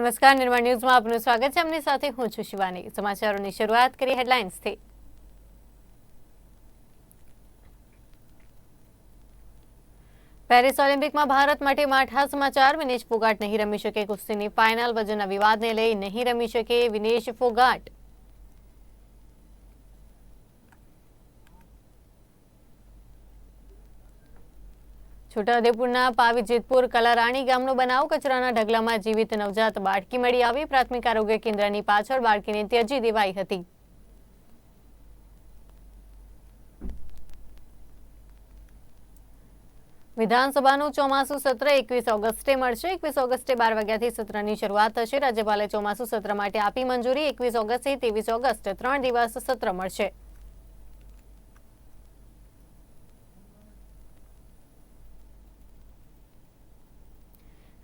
નમસ્કાર નિર્માણ ન્યૂઝમાં આપનું સ્વાગત છે. આપની સાથે હું છું શિવાની. સમાચારોની શરૂઆત કરી હેડલાઇન્સથી. પેરિસ ઓલિમ્પિકમાં ભારત માટે માઠા સમાચાર. વિનેશ ફોગાટ નહીં રમી શકે. કુસ્તીની ફાઇનલ વજનના વિવાદને લઈ નહીં રમી શકે વિનેશ ફોગાટ. છોટાઉદેપુરના પાવી જેતપુર કલારાણી ગામનો બનાવ કચરાના ઢગલામાં જીવિત નવજાત બાળકી મળી આવી. પ્રાથમિક આરોગ્ય કેન્દ્રની પાછળ બાળકીને ત્યજી દેવાઈ હતી. વિધાનસભાનું ચોમાસું સત્ર એકવીસ ઓગસ્ટે મળશે. એકવીસ ઓગસ્ટે બાર વાગ્યાથી સત્રની શરૂઆત થશે. રાજ્યપાલે ચોમાસું સત્ર માટે આપી મંજૂરી. એકવીસ ઓગસ્ટથી ત્રેવીસ ઓગસ્ટ ત્રણ દિવસ સત્ર મળશે.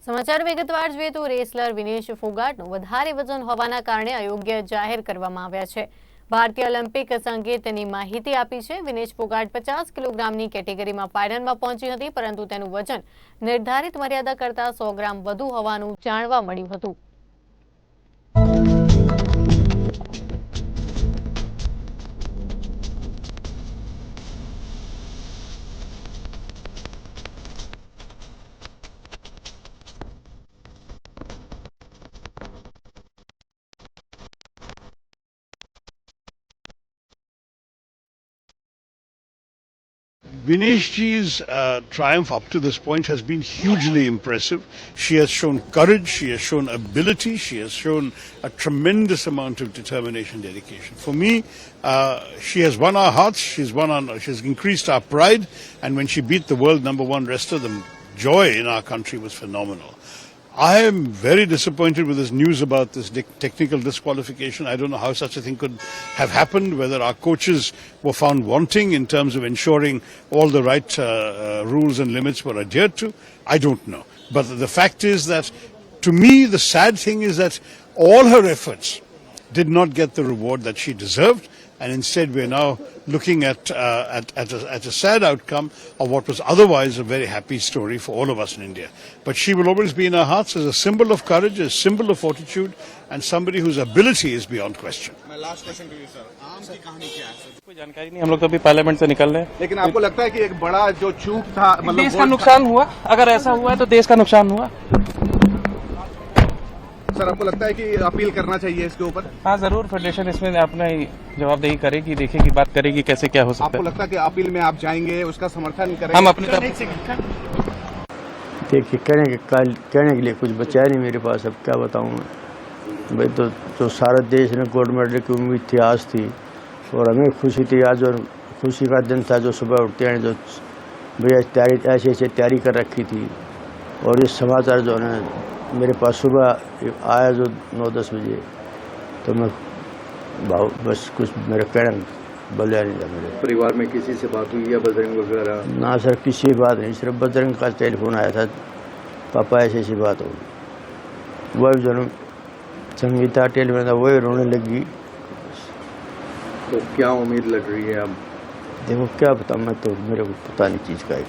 સમાચાર વિગતવાર જોઈએ તો રેસલર વિનેશ ફોગાટનું વધારે વજન હોવાના કારણે અયોગ્ય જાહેર કરવામાં આવ્યા છે. ભારતીય ઓલિમ્પિક સંઘે તેની માહિતી આપી છે. વિનેશ ફોગાટ પચાસ કિલોગ્રામની કેટેગરીમાં ફાઇનલમાં પહોંચી હતી, પરંતુ તેનું વજન નિર્ધારિત મર્યાદા કરતાં સો ગ્રામ વધુ હોવાનું જાણવા મળ્યું હતું. Vinesh ji's uh, triumph up to this point has been hugely impressive. She has shown courage, she has shown ability, she has shown a tremendous amount of determination, dedication. For me, uh, she has won our hearts. She's won our, she's increased our pride, and when she beat the world number one wrestler, the joy in our country was phenomenal. I am very disappointed with this news about this technical disqualification. I don't know how such a thing could have happened, whether our coaches were found wanting in terms of ensuring all the right uh, uh, rules and limits were adhered to. I don't know. But the fact is that, to me, the sad thing is that all her efforts did not get the reward that she deserved, and instead we're now looking at, uh, at, at, a, at a sad outcome of what was otherwise a very happy story for all of us in India. But she will always be in our hearts as a symbol of courage, a symbol of fortitude, and somebody whose ability is beyond question. मैं last question to you sir आम की कहानी क्या है sir कोई जानकारी नहीं हम लोग तो अभी पार्लियामेंट से निकल रहे हैं लेकिन आपको लगता है कि एक बड़ा जो चूक था मतलब देश का वो- नुकसान हुआ अगर ऐसा हुआ है तो देश का नुकसान हुआ सर आपको लगता है कि अपील करना चाहिए इसके ऊपर? हाँ ज़रूर फेडरेशन इसमें अपना जवाबदेही करेगी देखेगी बात करेगी कैसे क्या हो सकता आपको है। लगता है कि अपील में आप जाएँगे उसका समर्थन करेंगे? हम अपनी देखिए कहने के काल कहने के लिए कुछ बचा नहीं मेरे पास अब क्या बताऊँ मैं? भाई तो जो सारा देश ने गोल्ड मेडल की उम्मीद थी आज थी। और हमें खुशी थी आज और खुशी का दिन था जो सुबह उठते हैं जो भैया तैयारी ऐसे ऐसे तैयारी कर रखी थी। और ये समाचार जो है मेरे पास सुबह आया जो नौ दस बजे तो मैं भाव बस कुछ मेरे कहना बोलिया नहीं था मेरे परिवार में किसी से बात हुई या बजरंग वगैरह? ना सर किसी से बात नहीं सिर्फ़ बजरंग का टेलीफोन आया था। पापा ऐसी ऐसी बात होगी वह जो है, संगीता टेलीफोन था वही रोने लगी। तो क्या उम्मीद लग रही है अब? देखो क्या बताऊँ मैं तो मेरे को पता नहीं चीज़ का है।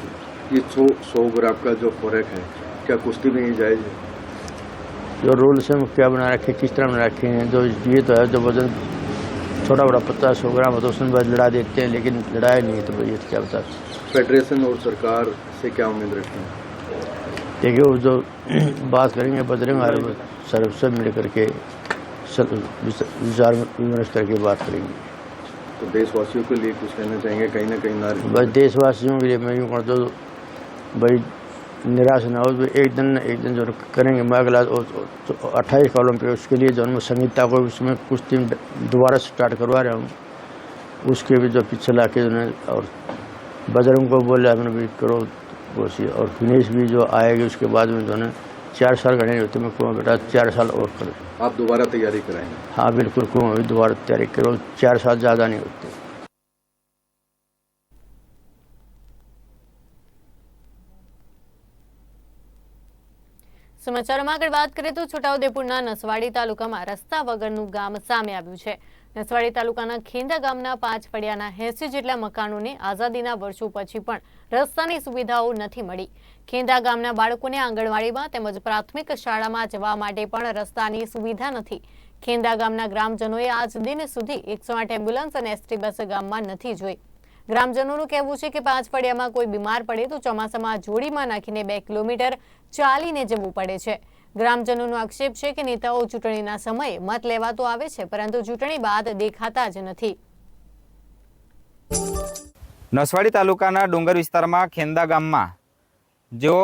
ये सौ सौ ग्राम का जो फ़र्क है क्या कुश्ती में ही जायज़ है? जो रूल्स हैं वो क्या बना रखे किस तरह बना रखे हैं जो ये तो है जो वज़न छोटा बड़ा पत्ता सौ ग्राम हो तो उसमें बस लड़ा देते हैं लेकिन लड़ाया नहीं है तो ये तो क्या बता फेडरेशन और सरकार से क्या उम्मीद रखते हैं? देखिए वो जो बात करेंगे बजरंग वो सर सब मिल करके विचार विमर्श करके बात करेंगे। तो देशवासियों के लिए कुछ कहना चाहेंगे? कहीं ना कहीं नारी बस देशवासियों के लिए मैं यूँ करता हूँ भाई निराश ना हो तो एक दिन एक दिन जो करेंगे। मैं अगला अट्ठाईस का ओलंपिक उसके लिए जो है मैं संगीता को उसमें कुछ दिन दोबारा स्टार्ट करवा रहा हूँ। उसके भी जो पीछे ला के जो है और बजरंग को बोला मैंने भी करो कोशिश और फिनिश भी जो आएगी उसके बाद में जो है चार साल नहीं होते मैं कहूँ बेटा चार साल और करो। आप दोबारा तैयारी कराएँगे? हाँ बिल्कुल कहूँ दोबारा तैयारी करो चार साल ज़्यादा नहीं होते। સમાચારોમાં આગળ વાત કરીએ તો છોટાઉદેપુરના નસવાડી તાલુકામાં રસ્તા વગરનું ગામ સામે આવ્યું છે. નસવાડી તાલુકાના ખેંદા ગામના પાંચ ફળિયાના એસી જેટલા મકાનોને આઝાદીના વર્ષો પછી પણ રસ્તાની સુવિધાઓ નથી મળી. ખેંદા ગામના બાળકોને આંગણવાડીમાં તેમજ પ્રાથમિક શાળામાં જવા માટે પણ રસ્તાની સુવિધા નથી. ખેંદા ગામના ગ્રામજનોએ આજ દિન સુધી એકસો આઠ એમ્બ્યુલન્સ અને એસટી બસ ગામમાં નથી જોઈ. ગ્રામજનોનું કહેવું છે કે પાંચ ફળિયામાં કોઈ બીમાર પડે તો ચોમાસામાં જોડીમાં નાખીને બે કિલોમીટર ચાલીને જવું પડે છે. ગ્રામજનોનો આક્ષેપ છે કે નેતાઓ ચૂંટણીના સમયે મત લેવા તો આવે છે, પરંતુ ચૂંટણી બાદ દેખાતા જ નથી. નસવાડી તાલુકાના ડુંગર વિસ્તારમાં ખેંદા ગામમાં જો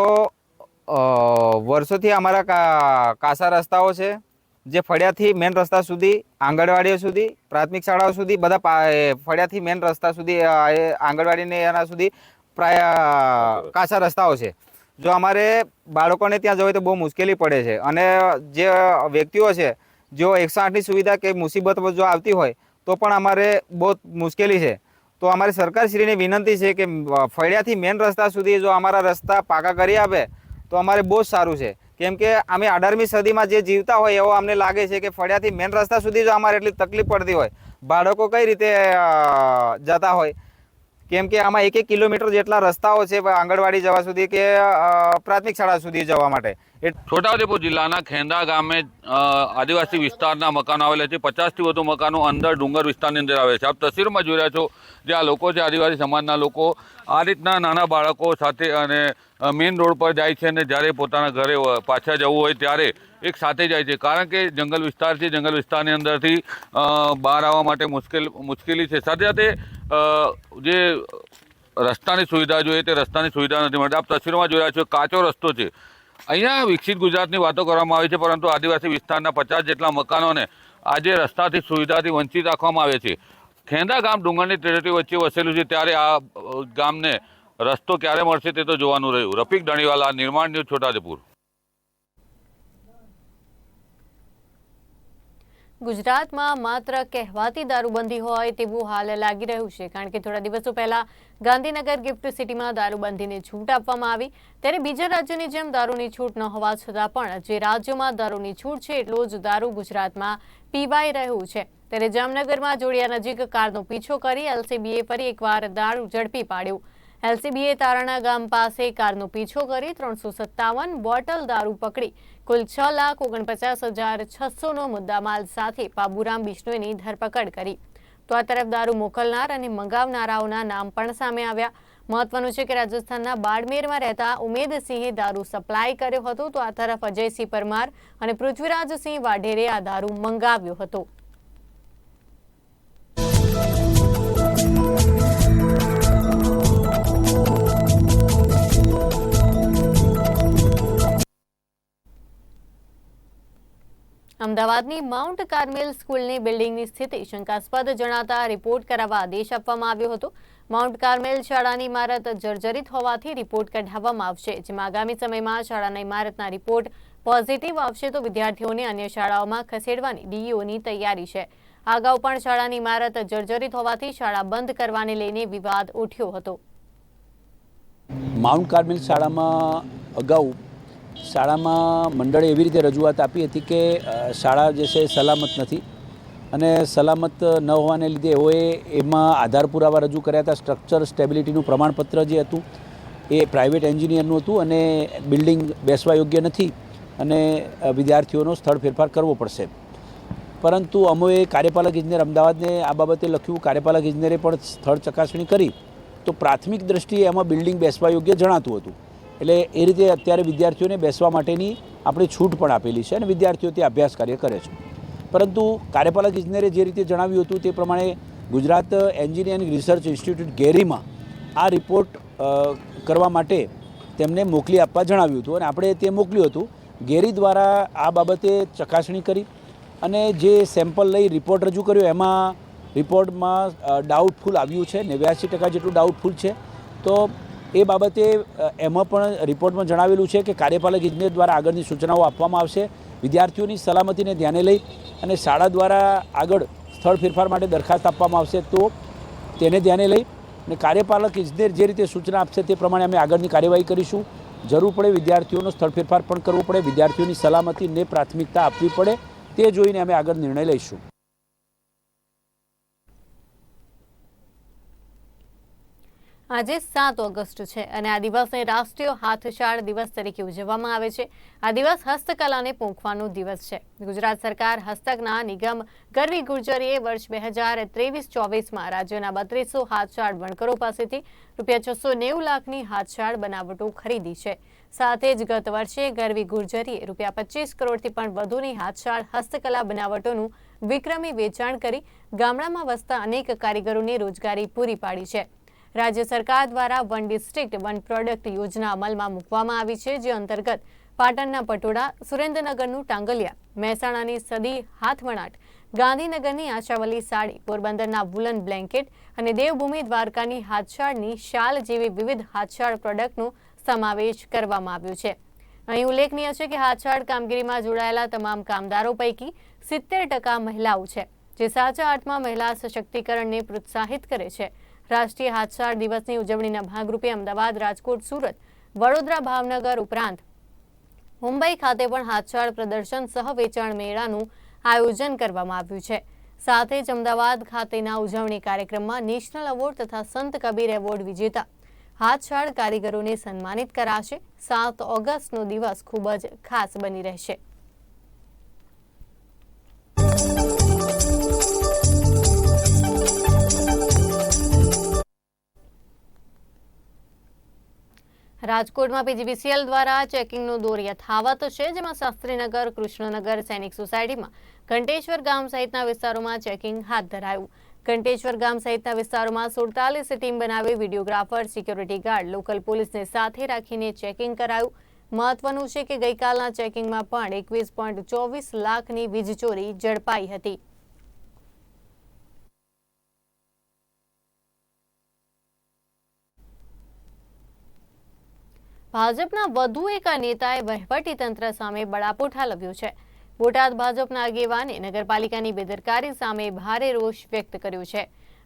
વર્ષોથી અમારા કાસા રસ્તાઓ છે જે ફળિયાથી મેન રસ્તા સુધી, આંગણવાડીઓ સુધી, પ્રાથમિક શાળાઓ સુધી, બધા ફળિયાથી મેન રસ્તા સુધી આંગણવાડીને એના સુધી પ્રાય કાચા રસ્તાઓ છે. જો અમારે બાળકોને ત્યાં જવું તો બહુ મુશ્કેલી પડે છે. અને જે વ્યક્તિઓ છે જો એકસો આઠની સુવિધા કે મુસીબત જો આવતી હોય, તો પણ અમારે બહુ મુશ્કેલી છે. તો અમારી સરકારશ્રીને વિનંતી છે કે ફળિયાથી મેન રસ્તા સુધી જો અમારા રસ્તા પાકા કરી આપે, તો અમારે બહુ જ સારું છે. કેમ કે અમે અઢારમી સદીમાં જે જીવતા હોય એવો અમને લાગે છે કે ફળિયાથી મેન રસ્તા સુધી જો અમારે એટલી તકલીફ પડતી હોય, બાળકો કઈ રીતે જતા હોય? કેમ કે આમાં એક એક કિલોમીટર જેટલા રસ્તાઓ છે આંગણવાડી જવા સુધી કે પ્રાથમિક શાળા સુધી જવા માટે. છોટાઉદેપુર જિલ્લાના ખેંદા ગામે આદિવાસી વિસ્તારના મકાનો આવેલા છે. પચાસથી વધુ મકાનો અંદર ડુંગર વિસ્તારની અંદર આવે છે. આપ તસવીરમાં જોઈ રહ્યા છો જે આ લોકો છે, આદિવાસી સમાજના લોકો, આ રીતના નાના બાળકો સાથે અને મેઇન રોડ પર જાય છે અને જ્યારે પોતાના ઘરે પાછા જવું હોય ત્યારે એક સાથે જાય છે. કારણ કે જંગલ વિસ્તાર છે, જંગલ વિસ્તારની અંદરથી બહાર આવવા માટે મુશ્કેલ, મુશ્કેલી છે. સાથે સાથે જે રસ્તાની સુવિધા જોઈએ તે રસ્તાની સુવિધા નથી મળતી. આપ તસવીરમાં જોઈ રહ્યા છો, કાચો રસ્તો છે. અહીંયા વિકસિત ગુજરાતની વાતો કરવામાં આવી છે, પરંતુ આદિવાસી વિસ્તારના પચાસ જેટલા મકાનોને આજે રસ્તાથી સુવિધાથી વંચિત રાખવામાં આવે છે. ખેંદા ગામ ડુંગરની ટેરેટરી વચ્ચે વસેલું છે, ત્યારે આ ગામને રસ્તો ક્યારે મળશે તે તો જોવાનું રહ્યું. રફીક ધણીવાલા, નિર્માણ ન્યૂઝ છોટાદેપુર ગુજરાતમાં માત્ર કહેવાતી દારૂબંધી હોય તેવું હાલ લાગી રહ્યું છે. કારણ કે થોડા દિવસો પહેલા ગાંધીનગર ગિફ્ટ સિટીમાં દારૂબંધીને છૂટ આપવામાં આવી. ત્યારે બીજા રાજ્યોની જેમ દારૂની છૂટ ન હોવા છતાં પણ જે રાજ્યોમાં દારૂની છૂટ છે એટલો જ દારૂ ગુજરાતમાં પીવાઈ રહ્યું છે. ત્યારે જામનગરમાં જોડિયા નજીક કારનો પીછો કરી એલસીબીએ ફરી એકવાર દારૂ ઝડપી પાડ્યું. એલસીબીએ તારાણા ગામ પાસે કારનો પીછો કરી ત્રણસો સત્તાવન બોટલ દારૂ પકડી. કુલ છ લાખ ઓગણપચાસ હજાર છસોનો મુદ્દામાલ સાથે બાબુરામ બિશ્નોઈની ધરપકડ કરી. તો આ તરફ દારૂ મોકલનાર અને મંગાવનારાઓના નામ પણ સામે આવ્યા. મહત્વનું છે કે રાજસ્થાનના બાડમેરમાં રહેતા ઉમેદસિંહે દારૂ સપ્લાય કર્યો હતો. તો આ તરફ અજયસિંહ પરમાર અને પૃથ્વીરાજસિંહ વાઢેરે આ દારૂ મંગાવ્યો હતો. અમદાવાદની માઉન્ટ કાર્મેલ સ્કૂલની બિલ્ડિંગની સ્થિતિ શંકાસ્પદ જણાતા રિપોર્ટ કરાવવા આદેશ આપવામાં આવ્યો હતો. માઉન્ટ કાર્મેલ શાળાની ઇમારત જર્જરિત હોવાથી રિપોર્ટ કઢાવવામાં આવશે, જેમાં આગામી સમયમાં શાળાના ઇમારતના રિપોર્ટ પોઝિટિવ આવશે તો વિદ્યાર્થીઓને અન્ય શાળાઓમાં ખસેડવાની ડીઈઓની તૈયારી છે. અગાઉ પણ શાળાની ઇમારત જર્જરિત હોવાથી શાળા બંધ કરવાને લઈને વિવાદ ઉઠ્યો હતો. માઉન્ટ કાર્મેલ શાળામાં અગાઉ શાળામાં મંડળે એવી રીતે રજૂઆત આપી હતી કે શાળા જે છે સલામત નથી અને સલામત ન હોવાને લીધે એઓએ એમાં આધાર પુરાવા રજૂ કર્યા હતા. સ્ટ્રક્ચર સ્ટેબિલિટીનું પ્રમાણપત્ર જે હતું એ પ્રાઇવેટ એન્જિનિયરનું હતું અને બિલ્ડિંગ બેસવા યોગ્ય નથી અને વિદ્યાર્થીઓનો સ્થળ ફેરફાર કરવો પડશે. પરંતુ અમોએ કાર્યપાલક ઇજનેર અમદાવાદને આ બાબતે લખ્યું, કાર્યપાલક ઇજનેરે પણ સ્થળ ચકાસણી કરી. તો પ્રાથમિક દ્રષ્ટિએ એમાં બિલ્ડિંગ બેસવા યોગ્ય જણાતું હતું. એટલે એ રીતે અત્યારે વિદ્યાર્થીઓને બેસવા માટેની આપણે છૂટ પણ આપેલી છે અને વિદ્યાર્થીઓ તે અભ્યાસ કાર્ય કરે છે. પરંતુ કાર્યપાલક ઇજનેરે જે રીતે જણાવ્યું હતું તે પ્રમાણે ગુજરાત એન્જિનિયરિંગ રિસર્ચ ઇન્સ્ટિટ્યૂટ ગેરીમાં આ રિપોર્ટ કરવા માટે તેમને મોકલી આપવા જણાવ્યું હતું અને આપણે તે મોકલ્યું હતું. ગેરી દ્વારા આ બાબતે ચકાસણી કરી અને જે સેમ્પલ લઈ રિપોર્ટ રજૂ કર્યો એમાં રિપોર્ટમાં ડાઉટફુલ આવ્યું છે. નેવ્યાસી ટકા જેટલું ડાઉટફુલ છે. તો એ બાબતે એમાં પણ રિપોર્ટમાં જણાવેલું છે કે કાર્યપાલક ઇજનેર દ્વારા આગળની સૂચનાઓ આપવામાં આવશે. વિદ્યાર્થીઓની સલામતીને ધ્યાને લઈ અને શાળા દ્વારા આગળ સ્થળ ફેરફાર માટે દરખાસ્ત આપવામાં આવશે તો તેને ધ્યાને લઈ અને કાર્યપાલક ઇજનેર જે રીતે સૂચના આપશે તે પ્રમાણે અમે આગળની કાર્યવાહી કરીશું. જરૂર પડે વિદ્યાર્થીઓનો સ્થળ ફેરફાર પણ કરવો પડે, વિદ્યાર્થીઓની સલામતીને પ્રાથમિકતા આપવી પડે, તે જોઈને અમે આગળ નિર્ણય લઈશું. આજે સાત ઓગસ્ટ છે અને આ દિવસને રાષ્ટ્રીય હાથશાળ દિવસ તરીકે ઉજવવામાં આવે છે. આ દિવસ હસ્તકલાને પોંખવાનો દિવસ છે. ગુજરાત સરકાર હસ્તકના નિગમ ગરવી ગુર્જરીએ વર્ષ બે હજાર ત્રેવીસ ચોવીસમાં રાજ્યના બત્રીસો હાથશાળ વણકરો પાસેથી રૂપિયા છસો નેવું લાખની હાથશાળ બનાવટો ખરીદી છે. સાથે જ ગત વર્ષે ગરવી ગુર્જરીએ રૂપિયા પચીસ કરોડથી પણ વધુની હાથશાળ હસ્તકલા બનાવટોનું વિક્રમી વેચાણ કરી ગામડામાં વસતા અનેક કારીગરોને રોજગારી પૂરી પાડી છે. રાજ્ય સરકાર દ્વારા વન ડિસ્ટ્રિક્ટ, વન પ્રોડક્ટ યોજના અમલમાં મૂકવામાં આવી છે, જે અંતર્ગત પાટણના પટોળા, સુરેન્દ્રનગરનું ટાંગલિયા, મહેસાણાની સદી, હાથવણાટ, ગાંધીનગરની આશાવલી સાડી, પોરબંદરના વુલન બ્લેન્કેટ અને દેવભૂમિ દ્વારકાની હાથશાળની શાલ જેવી વિવિધ હાથશાળ પ્રોડક્ટનો સમાવેશ કરવામાં આવ્યો છે. અહીં ઉલ્લેખનીય છે કે હાથશાળ કામગીરીમાં જોડાયેલા તમામ કામદારો પૈકી સિત્તેર ટકા મહિલાઓ છે, જે સાચા અર્થમાં મહિલા સશક્તિકરણને પ્રોત્સાહિત કરે છે. રાષ્ટ્રીય હાથશાળ દિવસની ઉજવણીના ભાગરૂપે અમદાવાદ, રાજકોટ, સુરત, વડોદરા, ભાવનગર ઉપરાંત મુંબઈ ખાતે પણ હાથસાળ પ્રદર્શન સહ વેચાણ મેળાનું આયોજન કરવામાં આવ્યું છે. સાથે જ અમદાવાદ ખાતેના ઉજવણી કાર્યક્રમમાં નેશનલ એવોર્ડ તથા સંત કબીર એવોર્ડ વિજેતા હાથશાળ કારીગરોને સન્માનિત કરાશે. સાત ઓગસ્ટનો દિવસ ખૂબ જ ખાસ બની રહેશે. રાજકોટમાં પીજીવીસીએલ દ્વારા ચેકિંગનો દોર યથાવત છે, જેમાં શાસ્ત્રીનગર, કૃષ્ણનગર, સૈનિક સોસાયટીમાં ઘંટેશ્વર ગામ સહિતના વિસ્તારોમાં ચેકિંગ હાથ ધરાયું. ઘંટેશ્વર ગામ સહિતના વિસ્તારોમાં સુડતાલીસ ટીમ બનાવી વિડીયોગ્રાફર, સિક્યોરિટી ગાર્ડ, લોકલ પોલીસને સાથે રાખીને ચેકિંગ કરાયું. મહત્વનું છે કે ગઈકાલના ચેકિંગમાં પણ એકવીસ લાખની વીજ ચોરી ઝડપાઈ હતી. ભાજપના વધુ એક નેતાએ વહીવટીતંત્ર સામે બળાપો ઠાલવ્યો છે. બોટાદ ભાજપના આગેવાને નગરપાલિકાની બેદરકારી સામે ભારે રોષ વ્યક્ત કર્યો છે.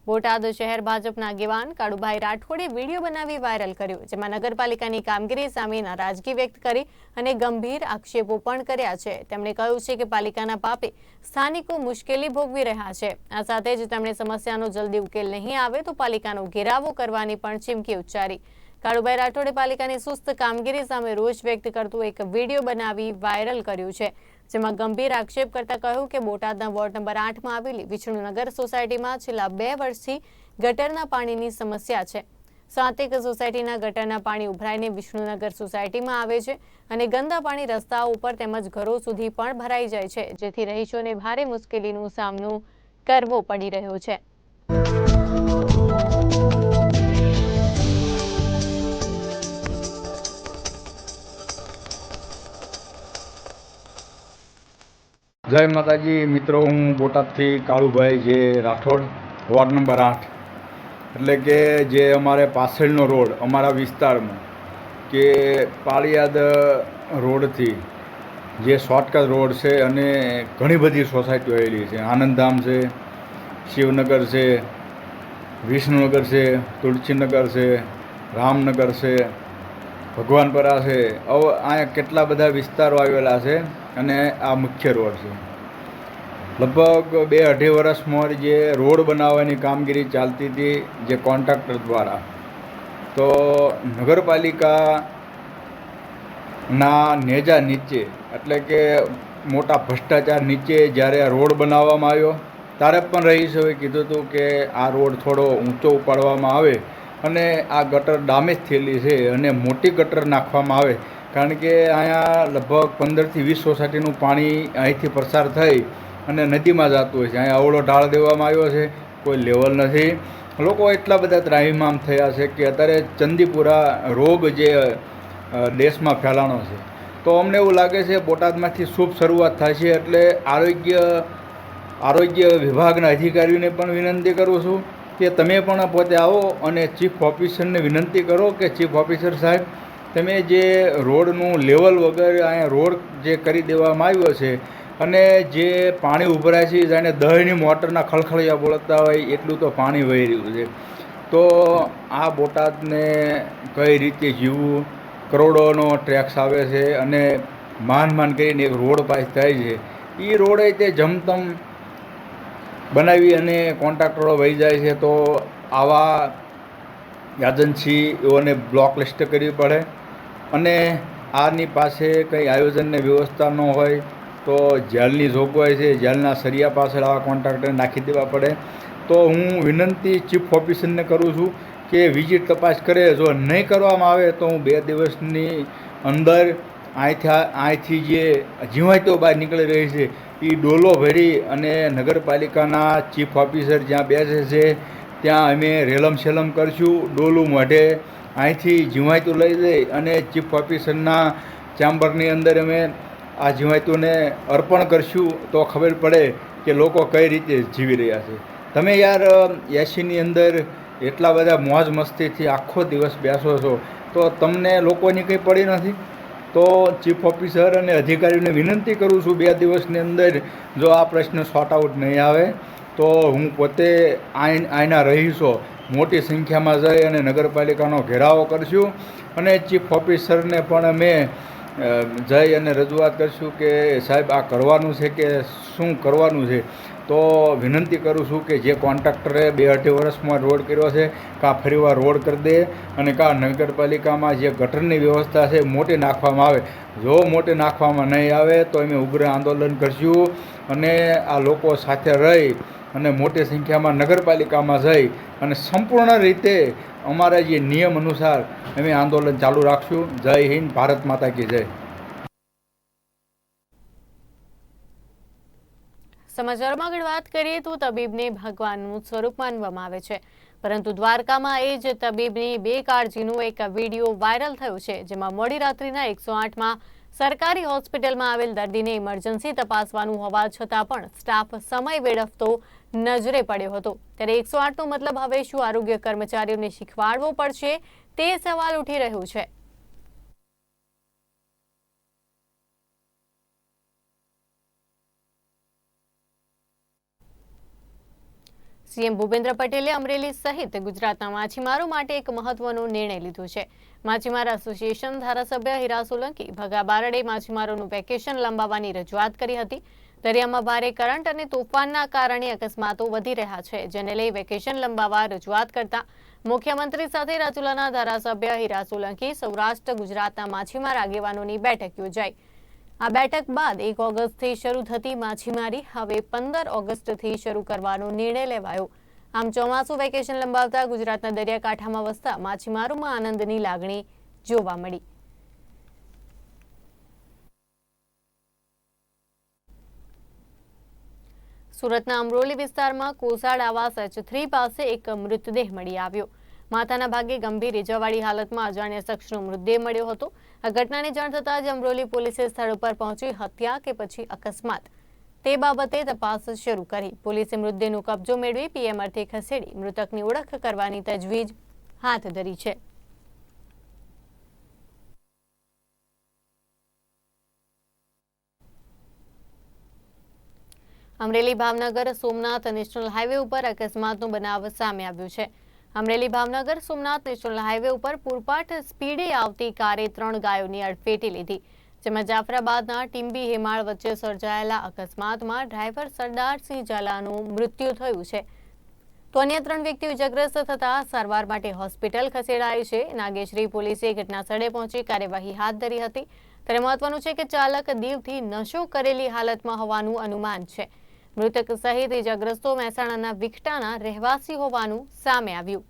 બોટાદ શહેર ભાજપના આગેવાન કાળુભાઈ રાઠોડે વીડિયો બનાવી વાયરલ કર્યો, જેમાં નગરપાલિકાની કામગીરી સામે નારાજગી વ્યક્ત કરી અને ગંભીર આક્ષેપો પણ કર્યા છે. તેમણે કહ્યું છે કે પાલિકાના પાપે સ્થાનિકો મુશ્કેલી ભોગવી રહ્યા છે. આ સાથે જ તેમણે સમસ્યાનો જલ્દી ઉકેલ નહીં આવે તો પાલિકાનો ઘેરાવો કરવાની પણ ચીમકી ઉચ્ચારી. કાળુભાઈ રાઠોડે પાલિકાની સુસ્ત કામગીરી સામે રોષ વ્યક્ત કરતું એક વીડિયો બનાવી વાયરલ કર્યું છે, જેમાં ગંભીર આક્ષેપ કરતા કહ્યું કે બોટાદના વોર્ડ નંબર આઠમાં આવેલી વિષ્ણુનગર સોસાયટીમાં છેલ્લા બે વર્ષથી ગટરના પાણીની સમસ્યા છે. સાતેક સોસાયટીના ગટરના પાણી ઉભરાઈને વિષ્ણુનગર સોસાયટીમાં આવે છે અને ગંદા પાણી રસ્તાઓ ઉપર તેમજ ઘરો સુધી પણ ભરાઈ જાય છે, જેથી રહીશોને ભારે મુશ્કેલીનો સામનો કરવો પડી રહ્યો છે. જય માતાજી, મિત્રો, હું બોટાદથી કાળુભાઈ જે રાઠોડ, વોર્ડ નંબર આઠ. એટલે કે જે અમારે પાછળનો રોડ, અમારા વિસ્તારમાં, કે પાળિયાદ રોડથી જે શોર્ટકટ રોડ છે અને ઘણી બધી સોસાયટીઓ આવેલી છે. આનંદધામ છે, શિવનગર છે, વિષ્ણુનગર છે, તુલસીનગર છે, રામનગર છે, ભગવાનપરા છે. હવે અહીંયા કેટલા બધા વિસ્તારો આવેલા છે. અને આ મુખ્ય રોડ છે. લગભગ બે અઢી વર્ષમાં જે રોડ બનાવવાની કામગીરી ચાલતી હતી જે કોન્ટ્રાક્ટર દ્વારા, તો નગરપાલિકાના નેજા નીચે, એટલે કે મોટા ભ્રષ્ટાચાર નીચે જ્યારે આ રોડ બનાવવામાં આવ્યો, ત્યારે પણ રહીશોએ કીધું હતું કે આ રોડ થોડો ઊંચો ઉપાડવામાં આવે અને આ ગટર ડામેજ થયેલી છે અને મોટી ગટર નાખવામાં આવે. કારણ કે અહીંયા લગભગ પંદરથી વીસ સોસાયટીનું પાણી અહીંથી પસાર થઈ અને નદીમાં જતું હોય છે. અહીંયા અવળો ઢાળ દેવામાં આવ્યો છે, કોઈ લેવલ નથી. લોકો એટલા બધા ત્રાહિમામ થયા છે કે અત્યારે ચંદીપુરા રોગ જે દેશમાં ફેલાણો છે. તો અમને એવું લાગે છે બોટાદમાંથી શુભ શરૂઆત થાય છે એટલે આરોગ્ય આરોગ્ય વિભાગના અધિકારીઓને પણ વિનંતી કરું છું કે તમે પણ પોતે આવો અને ચીફ ઓફિસરને વિનંતી કરો કે ચીફ ઓફિસર સાહેબ તમે જે રોડનું લેવલ વગર અહીંયા રોડ જે કરી દેવામાં આવ્યો છે અને જે પાણી ઉભરાય છે, જાણે દહીંની મોટરના ખળખળિયા બોલતા હોય, એટલું તો પાણી વહી રહ્યું છે. તો આ બોટાદને કઈ રીતે જીવવું? કરોડોનો ટેક્સ આવે છે અને માન માન કરીને એક રોડ પાસ થાય છે. એ રોડે તે જમતમ બનાવી અને કોન્ટ્રાક્ટરો વહી જાય છે તો આવા એજન્સીઓને બ્લોક લિસ્ટ કરવી પડે. અને આની પાસે કંઈ આયોજનને વ્યવસ્થા ન હોય તો જેલની જોગવાઈ છે, જેલના સરિયા પાછળ આવા કોન્ટ્રાક્ટરને નાખી દેવા પડે. તો હું વિનંતી ચીફ ઓફિસરને કરું છું કે વિઝિટ તપાસ કરે. જો નહીં કરવામાં આવે તો હું બે દિવસની અંદર અહીંથી અહીંથી જે જીવાતો બહાર નીકળી રહી છે એ ડોલો ભરી અને નગરપાલિકાના ચીફ ઓફિસર જ્યાં બેસે છે, ત્યાં અમે રેલમ શેલમ કરશું, ડોલું મોઢે અહીંથી જીવાતું લઈ જઈ અને ચીફ ઓફિસરના ચેમ્બરની અંદર અમે આ જીવાતુને અર્પણ કરશું તો ખબર પડે કે લોકો કઈ રીતે જીવી રહ્યા છે. તમે યાર એસીની અંદર એટલા બધા મોજ મસ્તીથી આખો દિવસ બેસો છો, તો તમને લોકોની કંઈ પડી નથી? તો ચીફ ઓફિસર અને અધિકારીઓને વિનંતી કરું છું બે દિવસની અંદર જો આ પ્રશ્ન સોર્ટ આઉટ નહીં આવે, તો હું પોતે આઈ, આઈના રહીશો મોટી સંખ્યામાં જઈ અને નગરપાલિકાનો ઘેરાવો કરશું. અને ચીફ ઓફિસરને પણ અમે જઈ અને રજૂઆત કરશું કે સાહેબ આ કરવાનું છે કે શું કરવાનું છે? તો વિનંતી કરું છું કે જે કોન્ટ્રાક્ટરે બે અઢી વર્ષમાં રોડ કર્યો છે, કાં ફરીવાર રોડ કરી દે અને કાં નગરપાલિકામાં જે ગટરની વ્યવસ્થા છે મોટી નાખવામાં આવે. જો મોટી નાખવામાં નહીં આવે તો અમે ઉગ્ર આંદોલન કરશું અને આ લોકો સાથે રહી અને મોટી સંખ્યામાં નગરપાલિકામાં જઈ અને સંપૂર્ણ રીતે અમારા જે નિયમ અનુસાર અમે આંદોલન ચાલુ રાખશું. જય હિન્દ, ભારત માતા કી જય. સમાચારોમાં આગળ વાત કરીએ તો તબીબને ભગવાનનું સ્વરૂપ માનવામાં આવે છે. પરંતુ દ્વારકામાં એ જ તબીબની બેકાળજીનો એક વીડિયો વાયરલ થયો છે, જેમાં મોડી રાત્રિના એકસો આઠમાં સરકારી હોસ્પિટલમાં આવેલ દર્દીને ઇમરજન્સી તપાસવાનું હોવા છતાં પણ સ્ટાફ સમય વેડફતો નજરે પડ્યો હતો. ત્યારે એકસો આઠનો મતલબ હવે શું આરોગ્ય કર્મચારીઓને શીખવાડવો પડશે તે સવાલ ઉઠી રહ્યો છે. સીએમ ભૂપેન્દ્ર પટેલે અમરેલી સહિત ગુજરાતના માછીમારો માટે એક મહત્વનો નિર્ણય લીધો છે. માછીમાર એસોસિએશન ધારાસભ્ય હીરા સોલંકી ભગા બારડે માછીમારોનું વેકેશન લંબાવવાની રજૂઆત કરી હતી. દરિયામાં ભારે કરંટ અને તોફાનના કારણે અકસ્માતો વધી રહ્યા છે, જેને લઈ વેકેશન લંબાવવા રજૂઆત કરતા મુખ્યમંત્રી સાથે રાજુલાના ધારાસભ્ય હીરા સોલંકી સૌરાષ્ટ્ર ગુજરાતના માછીમાર આગેવાનોની બેઠક યોજાઈ. આ બેઠક બાદ એક ઓગસ્ટથી શરૂ થતી માછીમારી હવે પંદર ઓગસ્ટથી શરૂ કરવાનો નિર્ણય લેવાયો. આમ ચોમાસું વેકેશન લંબાવતા ગુજરાતના દરિયાકાંઠામાં વસતા માછીમારોમાં આનંદની લાગણી જોવા મળી. સુરતના અમરોલી વિસ્તારમાં કોસાડ આવાસ એચ થ્રી પાસે એક મૃતદેહ મળી આવ્યો. માથાના ભાગે ગંભીર ઇજાવાળી હાલતમાં અજાણ્યા શખ્સનો મૃતદેહ મળ્યો હતો. આ ઘટનાની જાણ થતાં જ અમરોલી પોલીસે સ્થળ ઉપર પહોંચી હત્યા કે પછી અકસ્માત તે બાબતે તપાસ શરૂ કરી. પોલીસે મૃતદેહનો કબજો મેળવી પીએમ અર્થે ખસેડી મૃતકની ઓળખ કરવાની તજવીજ હાથ ધરી છે. અમરેલી ભાવનગર સોમનાથ નેશનલ હાઈવે ઉપર અકસ્માતનો બનાવ સામે આવ્યો છે. અમરેલી ભાવનગર સોમનાથ નેશનલ હાઈવે ઉપર પૂરપાટ સ્પીડે આવતી કારે ત્રણ ગાયોની અડફેટી લીધી. જેમાં જાફરાબાદના ટીમ્બી હેમાળ વચ્ચે સર્જાયેલા અકસ્માતમાં ડ્રાઈવર સરદારસિંહ ઝાલાનું મૃત્યુ થયું છે. તો અન્ય ત્રણ વ્યક્તિઓ ઇજાગ્રસ્ત થતા સારવાર માટે હોસ્પિટલ ખસેડાઈ છે. નાગેશ્રી પોલીસે ઘટનાસ્થળે પહોંચી કાર્યવાહી હાથ ધરી હતી. ત્યારે મહત્વનું છે કે ચાલક દીવથી નશો કરેલી હાલતમાં હોવાનું અનુમાન છે. મૃતક સહિત ઇજાગ્રસ્તો મહેસાણાના વિકટાના રહેવાસી હોવાનું સામે આવ્યું.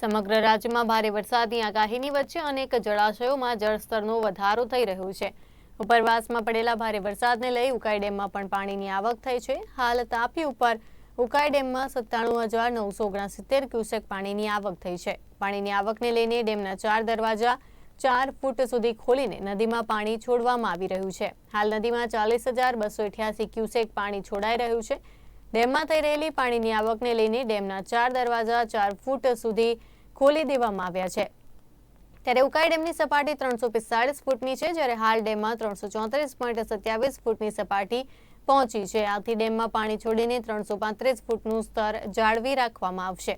સમગ્ર રાજ્યમાં ભારે વરસાદની આગાહીની વચ્ચે અનેક જળાશયોમાં જળસ્તરનો વધારો થઈ રહ્યો છે. ઉપરવાસમાં પડેલા ભારે વરસાદને લઈ ઉકાઈ ડેમમાં પણ પાણીની આવક થઈ છે. હાલ તાપી ઉપર ઉકાઈ ડેમમાં સત્તાણું હજાર નવસો ઓગણસિત્તેર ક્યુસેક પાણીની આવક થઈ છે. પાણીની આવકને લઈને ડેમના ચાર દરવાજા ચાર ફૂટ સુધી ખોલીને નદીમાં પાણી છોડવામાં આવી રહ્યું છે. હાલ નદીમાં ચાલીસ હજાર બસો અઠ્યાસી ક્યુસેક પાણી છોડાઈ રહ્યું છે. ડેમમાં થઈ રહેલી પાણીની આવકને લઈને ડેમના ચાર દરવાજા ચાર ફૂટ સુધી ખોલી દેવામાં આવ્યા છે. ત્યારે ઉકાઈ ડેમની સપાટી ત્રણસો પિસ્તાળીસ ફૂટની છે, જ્યારે હાલ ડેમમાં ત્રણસો ચોત્રીસ પોઈન્ટ સત્યાવીસ ફૂટની સપાટી પહોંચી છે. આથી ડેમમાં પાણી છોડીને ત્રણસો પાંત્રીસ ફૂટનું સ્તર જાળવી રાખવામાં આવશે.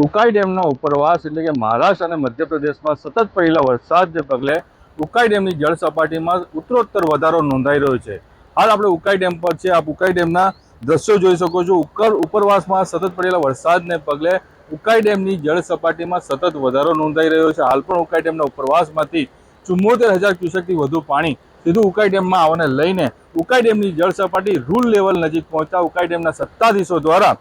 ઉકાઈ ડેમનો ઉપરવાસ એટલે કે મહારાષ્ટ્ર અને મધ્યપ્રદેશમાં સતત પડેલા વરસાદને પગલે ઉકાઈ ડેમની જળ સપાટીમાં ઉત્તરોત્તર વધારો નોંધાઈ રહ્યો છે. હાલ આપણે ઉકાઈ ડેમ પર છે. આપ ઉકાઈ ડેમના દ્રશ્યો જોઈ શકો છો. ઉકર, ઉપરવાસમાં સતત પડેલા વરસાદને પગલે ઉકાઈ ડેમની જળ સપાટીમાં સતત વધારો નોંધાઈ રહ્યો છે. હાલ પણ ઉકાઈ ડેમના ઉપરવાસમાંથી ચુમ્મોતેર હજાર ક્યુસેકથી વધુ પાણી સીધું ઉકાઈ ડેમમાં આવવાને લઈને ઉકાઈ ડેમની જળ સપાટી રૂલ લેવલ નજીક પહોંચતા ઉકાઈ ડેમના સત્તાધીશો દ્વારા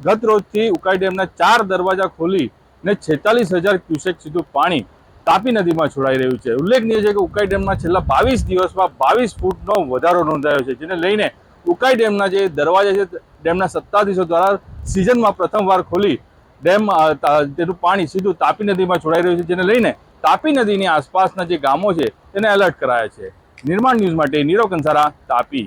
ગત રોજથી ઉકાઈ ડેમના ચાર દરવાજા ખોલી ને છેતાલીસ હજાર ક્યુસેક સીધું પાણી તાપી નદીમાં છોડાઈ રહ્યું છે. ઉલ્લેખનીય છે કે ઉકાઈ ડેમમાં છેલ્લા બાવીસ દિવસમાં બાવીસ ફૂટનો વધારો નોંધાયો છે, જેને લઈને ઉકાઈ ડેમના જે દરવાજા છે, ડેમના સત્તાધીશો દ્વારા સિઝનમાં પ્રથમવાર ખોલી ડેમ તેનું પાણી સીધું તાપી નદીમાં છોડાઈ રહ્યું છે, જેને લઈને તાપી નદીની આસપાસના જે ગામો છે, તેને એલર્ટ કરાયા છે. નિર્માણ ન્યૂઝ માટે નીરવ કંસારા, તાપી.